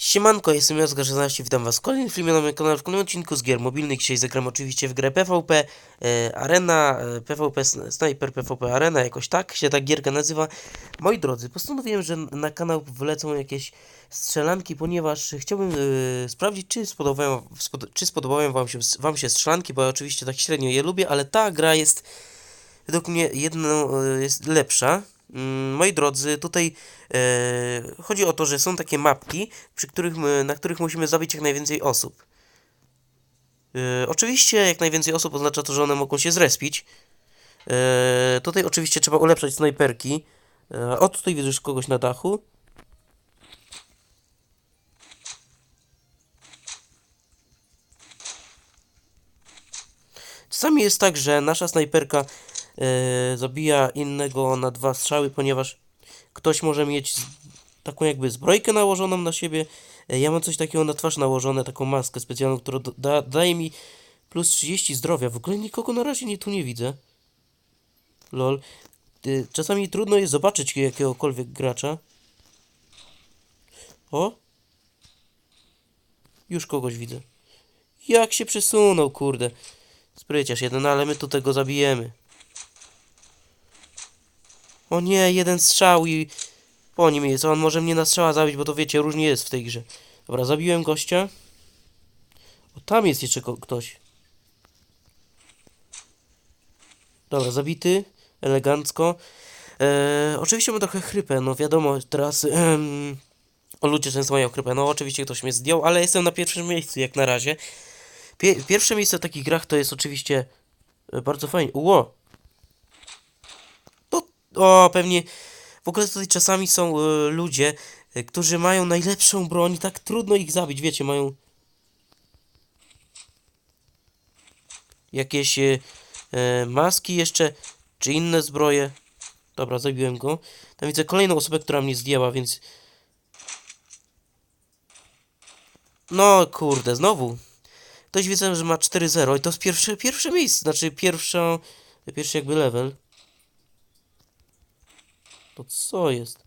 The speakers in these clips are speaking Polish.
Siemanko, jestem Jazga 16, witam was w kolejnym filmie na moim kanale, w kolejnym odcinku z gier mobilnych. Dzisiaj zagram oczywiście w grę PvP e, Arena, e, PvP Sn- Sniper, PvP Arena, jakoś tak się ta gierka nazywa. Moi drodzy, postanowiłem, że na kanał wlecą jakieś strzelanki, ponieważ chciałbym e, sprawdzić, czy spodobają, spod, czy spodobają wam się, wam się strzelanki, bo ja oczywiście tak średnio je lubię, ale ta gra jest według mnie jedno e, jest lepsza. Mm, Moi drodzy, tutaj e, chodzi o to, że są takie mapki, przy których, na których musimy zabić jak najwięcej osób. E, oczywiście jak najwięcej osób oznacza to, że one mogą się zrespić. E, tutaj oczywiście trzeba ulepszać snajperki. E, o, tutaj widzisz kogoś na dachu. Czasami jest tak, że nasza snajperka zabija innego na dwa strzały, ponieważ ktoś może mieć taką jakby zbrojkę nałożoną na siebie. E, ja mam coś takiego na twarz nałożone, taką maskę specjalną, która da, daje mi plus 30 zdrowia. W ogóle nikogo na razie nie, tu nie widzę. Lol. E, czasami trudno jest zobaczyć jakiegokolwiek gracza. O! Już kogoś widzę. Jak się przesunął, kurde. Spryciarz jeden, ale my tu tego zabijemy. O nie, jeden strzał i po nim jest. On może mnie na strzała zabić, bo to wiecie, różnie jest w tej grze. Dobra, zabiłem gościa. O, tam jest jeszcze ktoś. Dobra, zabity. Elegancko. Eee, oczywiście mam trochę chrypę, no wiadomo, teraz... o, ludzie często mają chrypę. No oczywiście ktoś mnie zdjął, ale jestem na pierwszym miejscu jak na razie. Pie pierwsze miejsce w takich grach to jest oczywiście e, bardzo fajnie. Ło! O, pewnie w ogóle tutaj czasami są e, ludzie, e, którzy mają najlepszą broń i tak trudno ich zabić, wiecie, mają jakieś e, e, maski jeszcze, czy inne zbroje. Dobra, zabiłem go. Tam widzę kolejną osobę, która mnie zdjęła, więc... No kurde, znowu. Ktoś widzę, że ma 4-0 i to jest pierwsze, pierwsze miejsce, znaczy pierwsza, pierwszy jakby level. To co jest?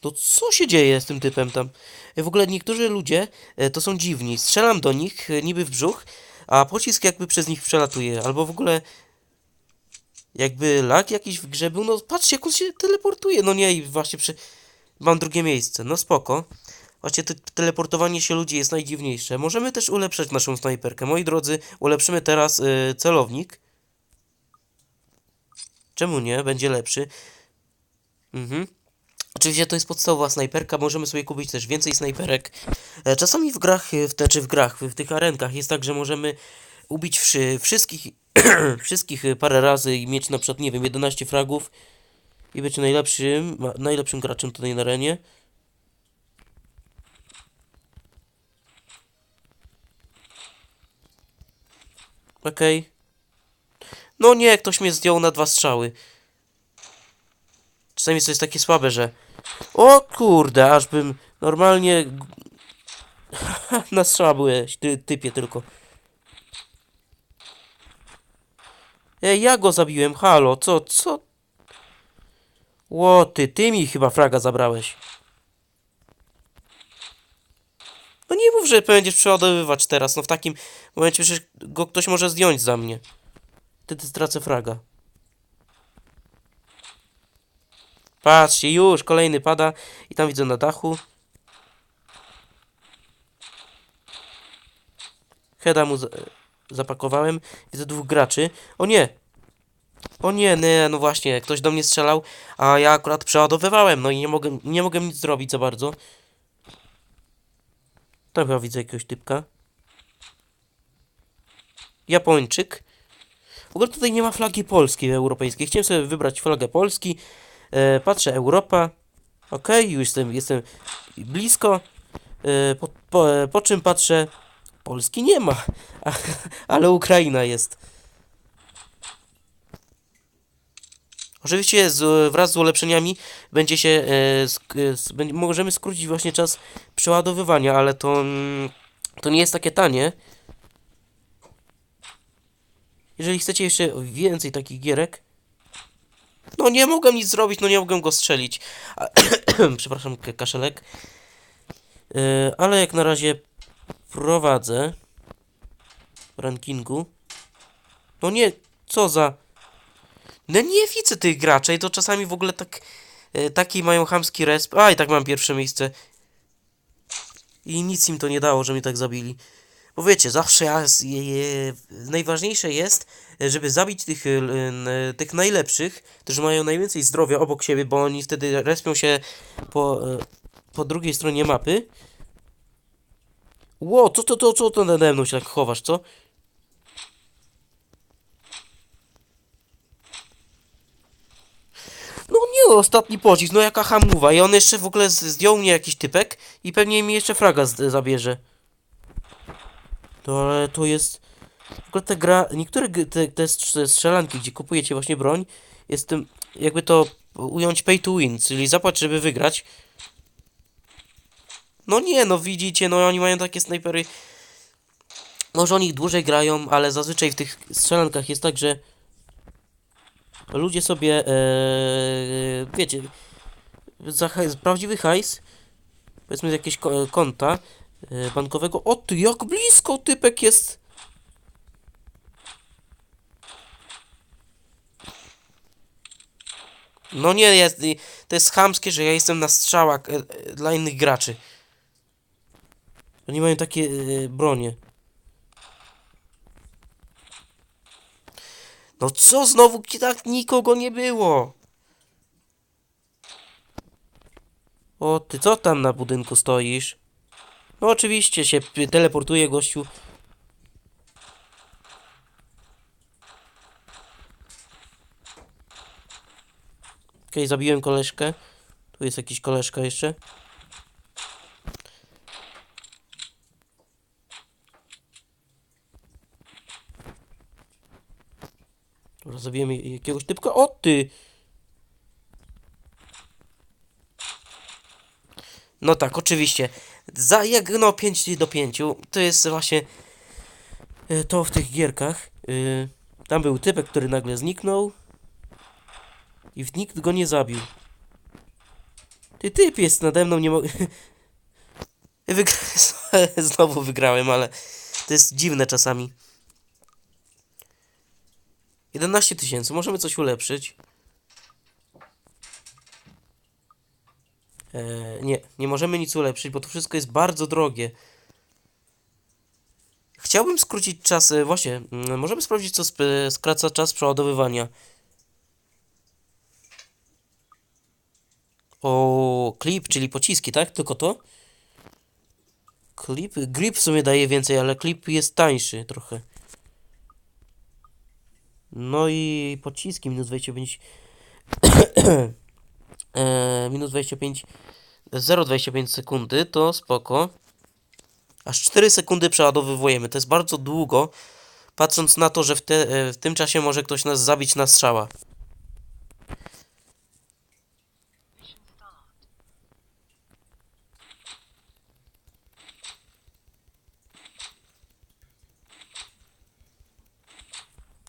To co się dzieje z tym typem tam? E, W ogóle niektórzy ludzie e, to są dziwni. Strzelam do nich e, niby w brzuch, a pocisk jakby przez nich przelatuje. Albo w ogóle jakby lag jakiś w grze był. No patrzcie jak on się teleportuje. No nie i właśnie przy... mam drugie miejsce. No spoko. Właśnie te teleportowanie się ludzi jest najdziwniejsze. Możemy też ulepszać naszą snajperkę. Moi drodzy, ulepszymy teraz y, celownik. Czemu nie? Będzie lepszy. Mhm. Oczywiście to jest podstawowa snajperka, możemy sobie kupić też więcej snajperek. E, Czasami w grach, e, w te, czy w grach, w, tych arenkach jest tak, że możemy ubić wszy, wszystkich, wszystkich e, parę razy i mieć na przykład, nie wiem, 11 fragów i być najlepszym, najlepszym graczem tutaj na arenie. Okej. No nie, ktoś mnie zdjął na dwa strzały. Czasami jest takie słabe, że... O kurde, aż bym normalnie... na strzała byłeś, ty, typie tylko. Ej, ja go zabiłem, halo, co, co? Ło, ty, ty mi chyba fraga zabrałeś. No nie mów, że będziesz przeładowywać teraz, no w takim momencie przecież go ktoś może zdjąć za mnie. Wtedy stracę fraga. Patrzcie, już kolejny pada i tam widzę na dachu. Heda mu za zapakowałem. Widzę dwóch graczy. O nie! O nie, nie, no właśnie, ktoś do mnie strzelał, a ja akurat przeładowywałem, no i nie mogę, nie mogę nic zrobić za bardzo. Tam chyba widzę jakiegoś typka. Japończyk. W ogóle tutaj nie ma flagi polskiej europejskiej. Chciałem sobie wybrać flagę Polski. E, patrzę Europa. Ok, już jestem, jestem blisko. E, po, po, po czym patrzę. Polski nie ma, a, ale Ukraina jest. Oczywiście z, wraz z ulepszeniami będzie się. E, e, możemy skrócić właśnie czas przeładowywania, ale to, mm, to nie jest takie tanie. Jeżeli chcecie jeszcze więcej takich gierek, No nie mogłem nic zrobić, no nie mogłem go strzelić. Przepraszam, kaszelek. E, ale jak na razie prowadzę w rankingu. No nie, co za... No nie widzę tych graczy to czasami w ogóle tak... E, taki mają chamski resp. A, i tak mam pierwsze miejsce. I nic im to nie dało, że mnie tak zabili. Bo wiecie, zawsze ja, je, je, najważniejsze jest, żeby zabić tych, e, n- tych najlepszych, którzy mają najwięcej zdrowia obok siebie, bo oni wtedy respią się po, e, po drugiej stronie mapy. Ło, co to, to, co to nade mną się tak chowasz, co? No nie, ostatni pocisk, no jaka hamuwa. I on jeszcze w ogóle zdjął mnie jakiś typek i pewnie mi jeszcze fraga zabierze. To ale to jest... W ogóle ta gra, niektóre te, te strz- strzelanki, gdzie kupujecie właśnie broń, jest tym, jakby to ująć pay to win, czyli zapłać, żeby wygrać. No nie, no widzicie, no oni mają takie snajpery. Może oni dłużej grają, ale zazwyczaj w tych strzelankach jest tak, że ludzie sobie, e, wiecie, za hajs, prawdziwy hajs, powiedzmy ko- konta bankowego. O ty, jak blisko typek jest! No nie, jest, to jest chamskie, że ja jestem na strzałach e, e, dla innych graczy. Oni mają takie e, bronie. No co znowu, tak nikogo nie było? O, ty co tam na budynku stoisz? No oczywiście się teleportuje gościu. Okej, zabiłem koleżkę. Tu jest jakiś koleżka jeszcze. Dobra, zabijemy jakiegoś typka. O ty! No tak, oczywiście. Za jak no 5 do 5 to jest właśnie e, to w tych gierkach. Y, Tam był typek, który nagle zniknął i nikt go nie zabił. Ty typ jest nade mną, nie mogę. Wygra... Znowu wygrałem, ale to jest dziwne czasami. 11 tysięcy, możemy coś ulepszyć. E, nie, nie możemy nic ulepszyć, bo to wszystko jest bardzo drogie. Chciałbym skrócić czas, e, właśnie, mm, możemy sprawdzić, co skraca czas przeładowywania. O, clip, czyli pociski, tak? Tylko to? Clip, grip w sumie daje więcej, ale clip jest tańszy trochę. No i pociski minus 25. e, minus 25. 0,25 sekundy to spoko. Aż 4 sekundy przeładowywujemy. To jest bardzo długo. Patrząc na to, że w, te, e, w tym czasie może ktoś nas zabić na strzała.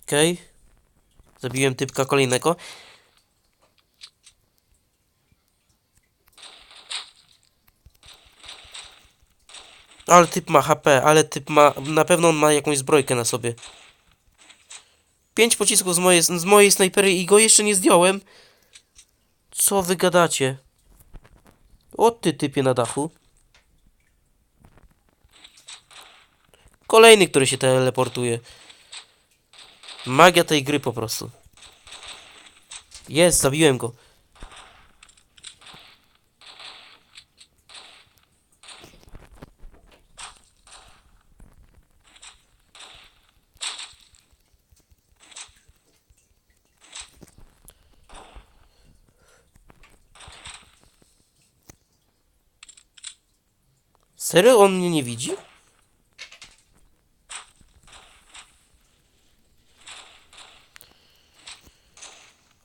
Okej. Okay. Zabiłem typka kolejnego. Ale typ ma HP, ale typ ma... Na pewno on ma jakąś zbrojkę na sobie. Pięć pocisków z mojej, z mojej snajpery i go jeszcze nie zdjąłem. Co wy gadacie? O ty typie na dachu. Kolejny, który się teleportuje. Magia tej gry po prostu. Jest, zabiłem go. Serio on mnie nie widzi?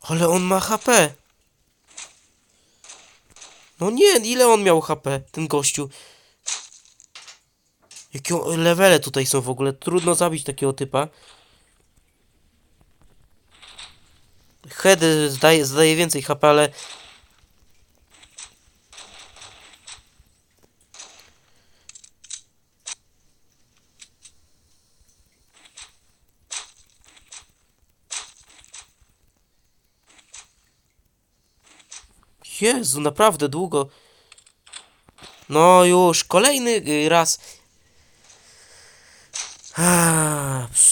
Ale on ma HP. No nie, ile on miał HP, ten gościu? Jakie levele tutaj są w ogóle? Trudno zabić takiego typa. Head zdaje, zdaje więcej HP, ale... Jezu, naprawdę długo. No już, kolejny y, raz.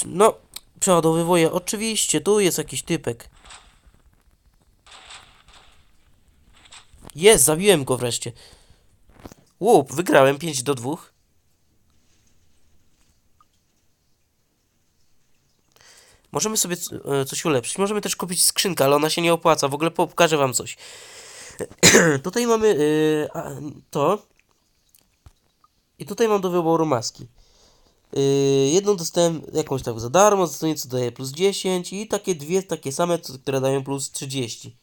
No, przeładowywuję. Oczywiście, tu jest jakiś typek. Jest, zabiłem go wreszcie. Łup, wygrałem 5 do 2. Możemy sobie e, coś ulepszyć. Możemy też kupić skrzynkę, ale ona się nie opłaca. W ogóle pokażę wam coś. tutaj mamy y, a, to. I tutaj mam do wyboru maski. Y, jedną dostałem jakąś tak za darmo, za to nieco daje plus 10 i takie dwie takie same, co- które dają plus 30.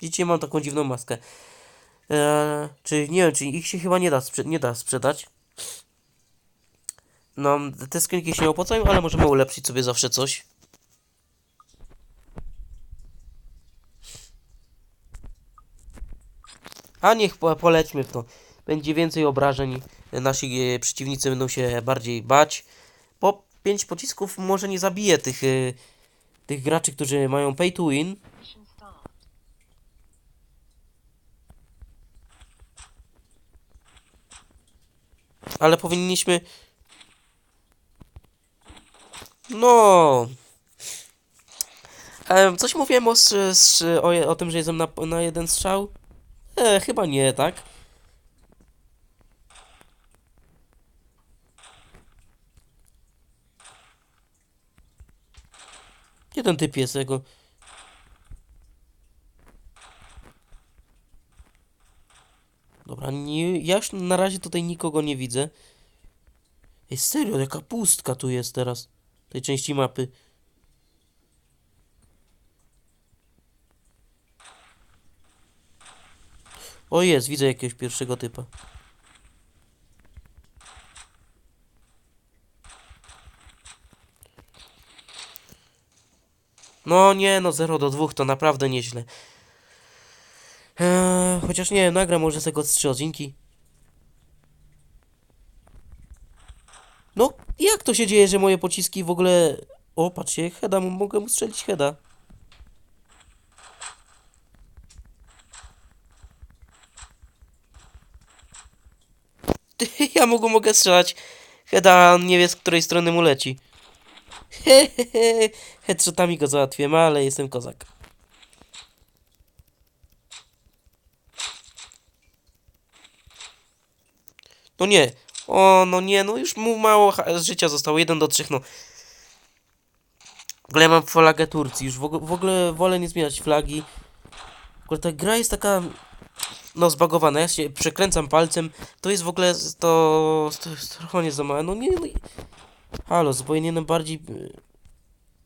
Widzicie, mam taką dziwną maskę. Eee, czy nie wiem, czy ich się chyba nie da, nie da sprzedać. No, te skrzynki się nie opłacają, ale możemy ulepszyć sobie zawsze coś. A niech po, polećmy w to. Będzie więcej obrażeń. Nasi e, przeciwnicy będą się bardziej bać. Po 5 pocisków może nie zabije tych, e, tych graczy, którzy mają pay to win. Ale powinniśmy. No. Coś mówiłem o, o, o tym, że jestem na, na jeden strzał? E, chyba nie, tak? Gdzie ten typ jest jego? Dobra, nie, ja już na razie tutaj nikogo nie widzę. Ej, serio, jaka pustka tu jest teraz. Tej części mapy. O jest, widzę jakiegoś pierwszego typa. No nie, no 0 do 2 to naprawdę nieźle. Eee, chociaż nie, nagram może z tego trzy odcinki. No, jak to się dzieje, że moje pociski w ogóle... O, patrzcie, heada, mogę mu strzelić ja mu go mogę strzelać. Heada, a on nie wie, z której strony mu leci. Hehehe, headshotami go załatwiłem, ale jestem kozak. No nie. O, no nie, no już mu mało ha- życia zostało. 1 do 3, no. W ogóle mam flagę Turcji. Już w w ogóle wolę nie zmieniać flagi. W ogóle ta gra jest taka... No, zbagowana. Ja się przekręcam palcem. To jest w ogóle... z- To... To jest trochę nie za małe. No nie, no... Halo, powinienem bardziej... y,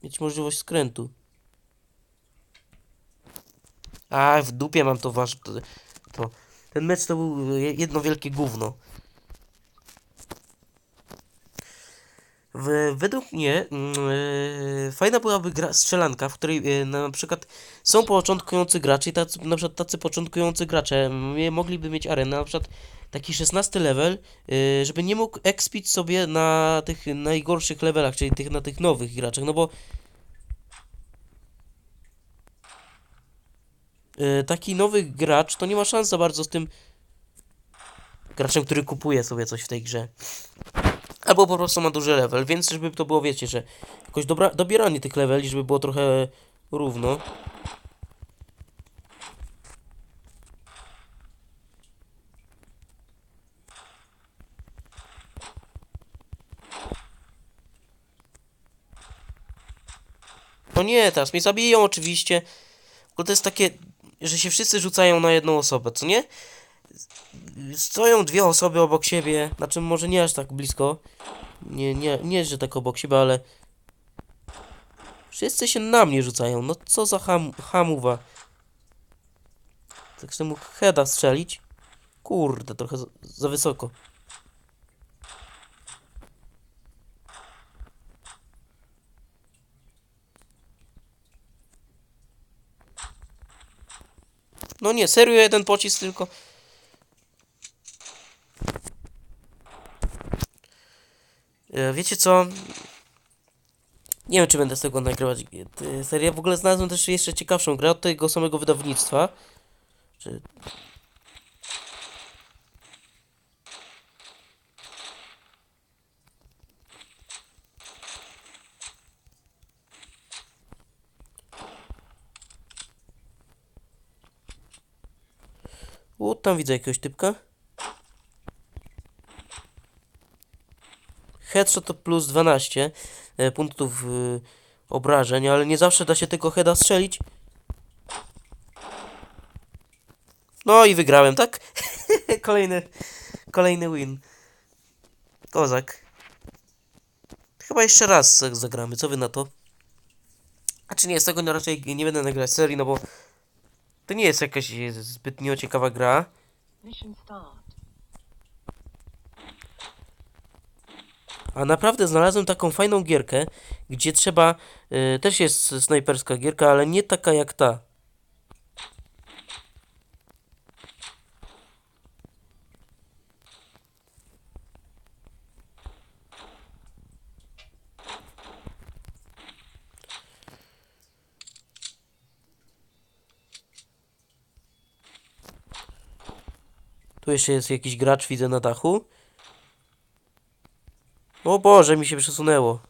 Mieć możliwość skrętu. A, w dupie mam to wasz... To, to. Ten mecz to był je- jedno wielkie gówno. W, według mnie e, fajna byłaby gra strzelanka, w której e, na przykład są początkujący gracze i tacy, na przykład tacy początkujący gracze m, mogliby mieć arenę, na przykład taki 16 level, e, żeby nie mógł expić sobie na tych najgorszych levelach, czyli tych, na tych nowych graczach, no bo e, taki nowy gracz to nie ma szans za bardzo z tym graczem, który kupuje sobie coś w tej grze. Albo po prostu ma duży level, więc żeby to było, wiecie, że jakoś dobra, dobieranie tych leveli, żeby było trochę równo. No nie, teraz mnie zabiją oczywiście. Bo to jest takie, że się wszyscy rzucają na jedną osobę, co nie? Stoją dwie osoby obok siebie, znaczy może nie aż tak blisko. Nie, nie, nie, że tak obok siebie, ale... Wszyscy się na mnie rzucają, no co za ham, hamuwa. Tak chcę mu heada strzelić. Kurde, trochę za, za wysoko. No nie, serio jeden pocisk tylko. Wiecie co? Nie wiem, czy będę z tego nagrywać e, serię. W ogóle znalazłem też jeszcze ciekawszą grę od tego samego wydawnictwa. Czy... U, tam widzę jakiegoś typka. Headshot to plus 12 e, punktów e, obrażeń, ale nie zawsze da się tego heada strzelić. No i wygrałem, tak? kolejny, kolejny win. Kozak. Chyba jeszcze raz zagramy, co wy na to? A czy nie, z tego raczej nie będę nagrać serii, no bo to nie jest jakaś zbytnio ciekawa gra. Mission start. A naprawdę znalazłem taką fajną gierkę, gdzie trzeba. y, też jest snajperska gierka, ale nie taka jak ta. Tu jeszcze jest jakiś gracz, widzę na dachu. O Boże, mi się przesunęło.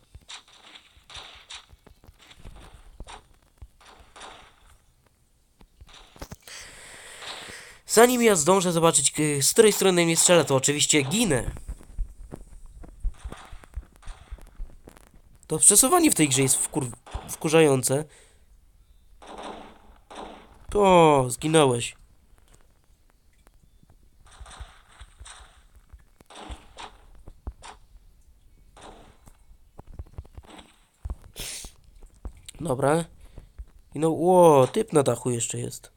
Zanim ja zdążę zobaczyć, z której strony mnie strzela, to oczywiście ginę. To przesuwanie w tej grze jest wkur wkurzające. O, zginąłeś. Dobra. I no, ło, typ na dachu jeszcze jest.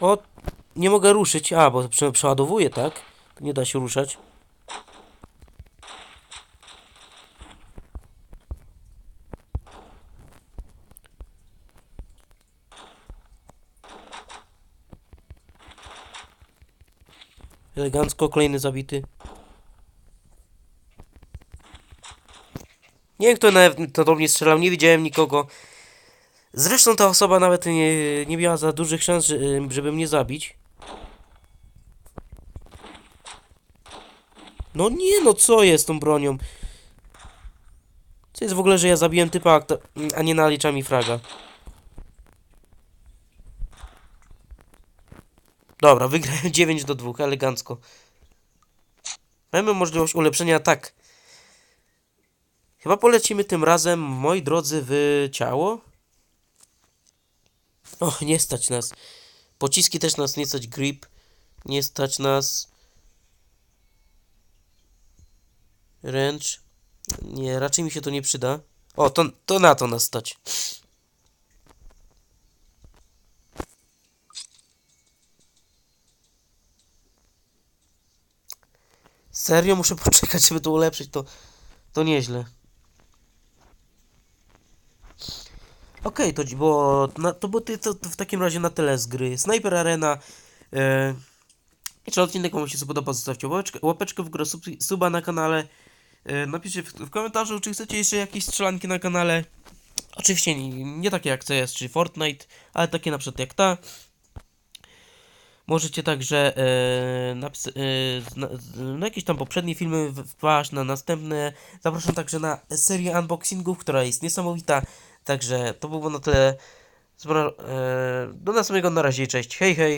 O, nie mogę ruszyć. A, bo prze przeładowuję, tak? Nie da się ruszać. Elegancko, kolejny zabity. Nie wiem, kto, na, kto do mnie strzelał, nie widziałem nikogo. Zresztą ta osoba nawet nie, nie miała za dużych szans, że- żeby mnie zabić. No nie, no co jest tą bronią? Co jest w ogóle, że ja zabiłem typa, a nie nalicza mi fraga? Dobra, wygrałem 9 do 2, elegancko. Mamy możliwość ulepszenia tak. Chyba polecimy tym razem, moi drodzy, w ciało. O, nie stać nas. Pociski też nas nie stać, grip. Nie stać nas. Ręcz. Nie, raczej mi się to nie przyda. O, to, to na to nas stać. Serio muszę poczekać, żeby to ulepszyć, to, to nieźle. Okej, to było, na, to było ty, to, to w takim razie na tyle z gry. Sniper Arena. E, jeśli odcinek wam się podoba, zostawcie łapeczkę, łapeczkę w górę, sub, suba na kanale. E, napiszcie w, w komentarzu, czy chcecie jeszcze jakieś strzelanki na kanale. Oczywiście nie, nie takie jak CS czy Fortnite, ale takie na przykład jak ta. Możecie także e, napis, na, na jakieś tam poprzednie filmy wpaść, na następne. Zapraszam także na serię unboxingów, która jest niesamowita. Także to było na tyle. E, do następnego na razie, cześć, hej hej.